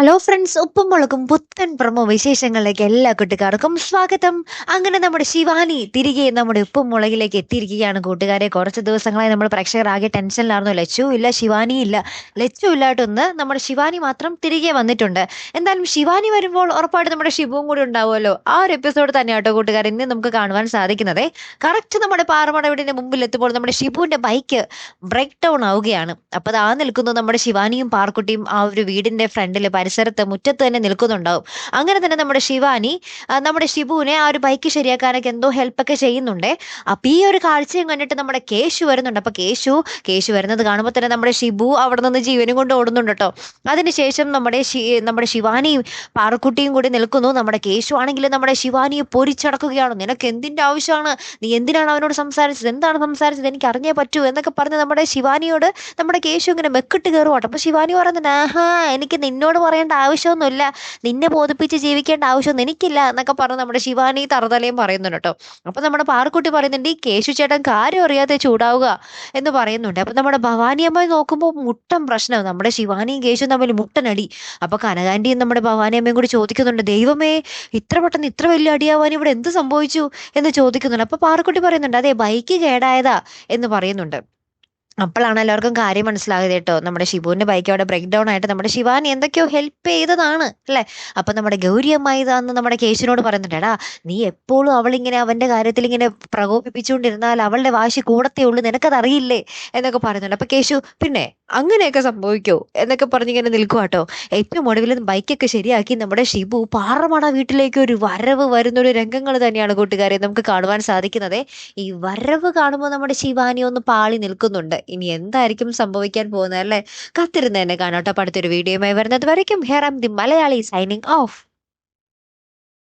Hello friends ഉപ്പും മുളകും പുത്തൻ പ്രമോ വിശേഷങ്ങളിലേക്ക് എല്ലാ കൂട്ടുകാർക്കും സ്വാഗതം. അങ്ങനെ നമ്മുടെ ശിവാനി തിരികെ നമ്മുടെ ഉപ്പും മുളകിലേക്ക് എത്തിയിരിക്കുകയാണ് കൂട്ടുകാരെ. കുറച്ച് ദിവസങ്ങളായി നമ്മൾ പ്രേക്ഷകർ ആകെ ടെൻഷനിലായിരുന്നു. ലച്ചു ഇല്ല ശിവാനി ഇല്ല. ലച്ചു ഇല്ലാട്ടൊന്ന് നമ്മുടെ ശിവാനി മാത്രം തിരികെ വന്നിട്ടുണ്ട്. എന്തായാലും ശിവാനി വരുമ്പോൾ ഉറപ്പായിട്ട് നമ്മുടെ ശിവവും കൂടി ഉണ്ടാവുമല്ലോ. ആ ഒരു എപ്പിസോഡ് തന്നെ തന്നെയാട്ടോ കൂട്ടുകാർ ഇന്ന് നമുക്ക് കാണുവാൻ സാധിക്കുന്നത്. കറക്റ്റ് നമ്മുടെ പാറമട വീടിന്റെ മുമ്പിൽ എത്തുമ്പോൾ നമ്മുടെ ശിവുവിന്റെ ബൈക്ക് ബ്രേക്ക് ഡൗൺ ആവുകയാണ്. അപ്പോൾ ആ നിൽക്കുന്നു നമ്മുടെ ശിവാനിയും പാർക്കുട്ടിയും ആ ഒരു വീടിന്റെ ഫ്രണ്ടിൽ പരിസരത്ത് മുറ്റത്ത് തന്നെ നിൽക്കുന്നുണ്ടാവും. അങ്ങനെ തന്നെ നമ്മുടെ ശിവാനി നമ്മുടെ ഷിബുവിനെ ആ ഒരു ബൈക്ക് ശരിയാക്കാനൊക്കെ എന്തോ ഹെൽപ്പൊക്കെ ചെയ്യുന്നുണ്ട്. അപ്പൊ ഈ ഒരു കാഴ്ചയും കണ്ടിട്ട് നമ്മുടെ കേശു വരുന്നുണ്ട്. അപ്പൊ കേശു കേശു വരുന്നത് കാണുമ്പോൾ തന്നെ നമ്മുടെ ഷിബു അവിടെ നിന്ന് ജീവനും കൊണ്ട് ഓടുന്നുണ്ട് കേട്ടോ അതിനുശേഷം നമ്മുടെ നമ്മുടെ ശിവാനിയും പാറക്കുട്ടിയും കൂടി നിൽക്കുന്നു. നമ്മുടെ കേശു ആണെങ്കിൽ നമ്മുടെ ശിവാനിയെ പൊരിച്ചടക്കുകയാണ്. നിനക്ക് എന്തിന്റെ ആവശ്യമാണ്? നീ എന്തിനാണ് അവനോട് സംസാരിച്ചത്? എന്താണ് സംസാരിച്ചത്? എനിക്ക് അറിഞ്ഞേ പറ്റൂ എന്നൊക്കെ പറഞ്ഞ് നമ്മുടെ ശിവാനിയോട് നമ്മുടെ കേശു ഇങ്ങനെ മെക്കിട്ട് കയറുവാട്ടോ അപ്പോൾ ശിവാനി പറയുന്നത് ആഹാ എനിക്ക് നിന്നോട് പറയേണ്ട ആവശ്യമൊന്നുമില്ല. നിന്നെ ബോധിപ്പിച്ച് ജീവിക്കേണ്ട ആവശ്യമൊന്നും എനിക്കില്ല എന്നൊക്കെ പറഞ്ഞ് നമ്മുടെ ശിവാനി തറുതലയും പറയുന്നുണ്ട് കേട്ടോ. അപ്പം നമ്മുടെ പാറക്കുട്ടി പറയുന്നുണ്ട് ഈ കേശു ചേട്ടൻ കാര്യം അറിയാതെ ചൂടാവുക എന്ന് പറയുന്നുണ്ട്. അപ്പം നമ്മുടെ ഭവാനിയമ്മ നോക്കുമ്പോൾ മുട്ടൻ പ്രശ്നം നമ്മുടെ ശിവാനിയും കേശുവും തമ്മിൽ മുട്ടനടി അപ്പം കനകാന്റിയും നമ്മുടെ ഭവാനിയമ്മയും കൂടി ചോദിക്കുന്നുണ്ട് ദൈവമേ ഇത്ര പെട്ടെന്ന് ഇത്ര വലിയ അടിയാവാൻ ഇവിടെ എന്ത് സംഭവിച്ചു? എന്ന് ചോദിക്കുന്നുണ്ട്. അപ്പം പാറക്കുട്ടി പറയുന്നുണ്ട് അതെ ബൈക്ക് കേടായതാ എന്ന് പറയുന്നുണ്ട്. അപ്പോഴാണ് എല്ലാവർക്കും കാര്യം മനസ്സിലായത് കേട്ടോ. നമ്മുടെ ഷിബുവിന്റെ ബൈക്ക് അവിടെ ബ്രേക്ക് ഡൗൺ ആയിട്ട് നമ്മുടെ ശിവാനി എന്തൊക്കെയോ ഹെൽപ്പ് ചെയ്തതാണ് അല്ലേ? അപ്പൊ നമ്മുടെ ഗൗരി അമ്മായി ഇതാന്ന് നമ്മുടെ കേശുവിനോട് പറയുന്നുണ്ട് നീ എപ്പോഴും അവളിങ്ങനെ അവന്റെ കാര്യത്തിൽ ഇങ്ങനെ പ്രകോപിപ്പിച്ചുകൊണ്ടിരുന്നാൽ അവളുടെ വാശി കൂടത്തേ ഉള്ളൂ നിനക്കത് അറിയില്ലേ? എന്നൊക്കെ പറയുന്നുണ്ട്. അപ്പൊ കേശു പിന്നെ അങ്ങനെയൊക്കെ സംഭവിക്കോ? എന്നൊക്കെ പറഞ്ഞിങ്ങനെ നിൽക്കുവാട്ടോ ഏറ്റവും ഒടുവിൽ ബൈക്കൊക്കെ ശരിയാക്കി നമ്മുടെ ഷിബു പാറമട വീട്ടിലേക്ക് ഒരു വരവ് വരുന്ന ഒരു രംഗങ്ങൾ തന്നെയാണ് കൂട്ടുകാരെ നമുക്ക് കാണുവാൻ സാധിക്കുന്നത്. ഈ വരവ് കാണുമ്പോൾ നമ്മുടെ ശിവാനി ഒന്ന് പാളി നിൽക്കുന്നുണ്ട്. ഇനി എന്തായിരിക്കും സംഭവിക്കാൻ പോകുന്നത് അല്ലേ? കാത്തിരുന്ന് തന്നെ കാണാട്ടോ അടുത്തൊരു വീഡിയോയുമായി വരുന്നത് വരയ്ക്കും. Here am the Malayali signing off